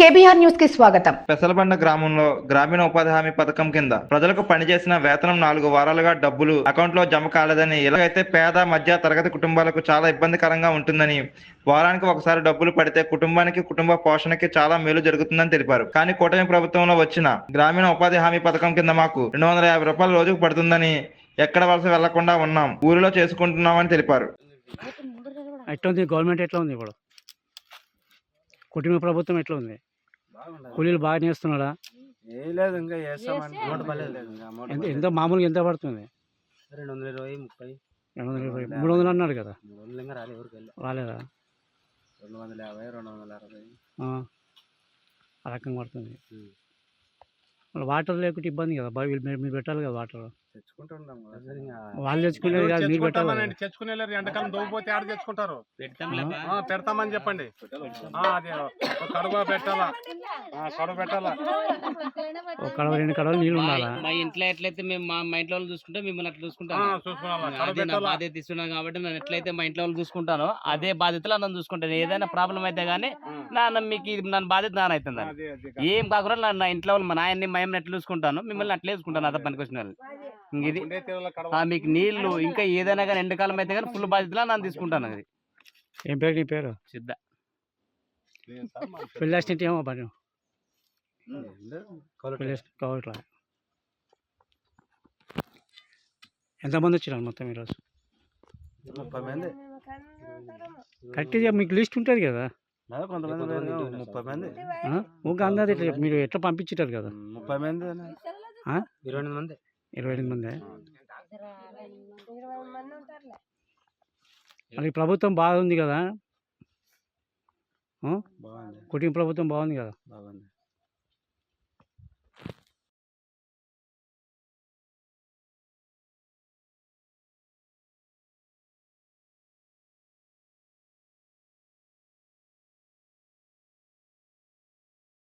KBR న్యూస్కి స్వాగతం. పెసలబండ గ్రామంలో గ్రామీణ ఉపాధి హామీ పథకం కింద ప్రజలకు పనిచేసిన వేతనం నాలుగు వారాలుగా డబ్బులు అకౌంట్లో జమ కాలేదని ఇలాగైతే పేద మధ్య తరగతి కుటుంబాలకు చాలా ఇబ్బందికరంగా ఉంటుందని వారానికి ఒకసారి డబ్బులు పడితే కుటుంబానికి కుటుంబ పోషణకి చాలా మేలు జరుగుతుందని తెలిపారు. కానీ కూటమి ప్రభుత్వంలో వచ్చిన గ్రామీణ ఉపాధి హామీ పథకం కింద మాకు రెండు వందల యాభై రూపాయలు రోజుకు పడుతుందని ఎక్కడ వలస వెళ్ళకుండా ఉన్నాం ఊరిలో చేసుకుంటున్నామని తెలిపారు. ఎట్లా ఉంది? గవర్నమెంట్ ఎట్లా ఉంది ఇప్పుడు? కుటుంబ ప్రభుత్వం ఎట్లా ఉంది? కూలీలు బాగా చేస్తున్నాడా ఏం లేదు ఇంకా అమౌంట్ ఎంత మామూలుగా ఎంత పడుతుంది? రెండు వందల ఇరవై ముప్పై. రెండు వందల ఇరవై మూడు వందలు అన్నాడు కదా? మూడు వందలు ఇంకా రాలే ఎవరికి వెళ్ళి రాలేదా? రెండు వందల యాభై రెండు వందల అరవై. ఆ. రకంగా పడుతుంది. మళ్ళీ వాటర్ లేకుంటే ఇబ్బంది కదా వీళ్ళు మీరు- మీరు పెట్టాలి కదా వాటర్. వాళ్ళు తెచ్చుకునేది కాదు మీరు పెట్టాలి తెచ్చుకునేలేరు. ఎండకాలం దోగిపోతే ఆడ తెచ్చుకుంటారు. ఆ, పెడతామని చెప్పండి. ఆ, అది ఒక కడుగు పెట్టాలా? ఆ, కడుగు పెట్టాలా? ఒక కడవ రెండు కడవలు నీళ్ళు ఉండాలా మా ఇంట్లో ఎట్లయితే మేము మా మా ఇంట్లో వాళ్ళు చూసుకుంటే మిమ్మల్ని అట్లా ఆ, చూసుకుంటాను అదే నా బాధ్యత ఇస్తున్నాను కాబట్టి నేను ఎట్లయితే మా ఇంట్లో వాళ్ళు చూసుకుంటానో అదే బాధ్యతలో నన్ను చూసుకుంటాను ఏదైనా ప్రాబ్లం అయితే గానీ నాన్న మీకు ఇది నన్ను బాధ్యత నాన్న అవుతుంది ఏం కాకుండా నా- నా ఇంట్లో వాళ్ళు మా నాయన్ని మా ఎట్లా చూసుకుంటాను? మిమ్మల్ని అట్లా చూసుకుంటాను అదే పనికి వచ్చిన వాళ్ళు. ఇంక ఇది మీకు నీళ్ళు ఇంకా ఏదైనా కానీ ఎండాకాలం అయితే కానీ ఫుల్ బాధ్యతలో నన్ను తీసుకుంటాను అది. ఏం పేరు నీ పేరు? సిద్ధ. అసిస్టెంట్ ఏమో పని. కావట్లా ఎంతమంది వచ్చినారు మొత్తం ఈరోజు? ముప్పై మంది కరెక్ట్గా మీకు లిస్ట్ ఉంటుంది కదా? కొంతమంది ముప్పై మంది అందరు ఇట్లా మీరు ఎట్లా పంపించారు కదా? ముప్పై మంది? ఇరవై ఎనిమిది మంది. ఇరవై ఎనిమిది మంది? మరి ప్రభుత్వం బాగుంది కదా? కుటుంబ ప్రభుత్వం బాగుంది కదా? బాగుంది.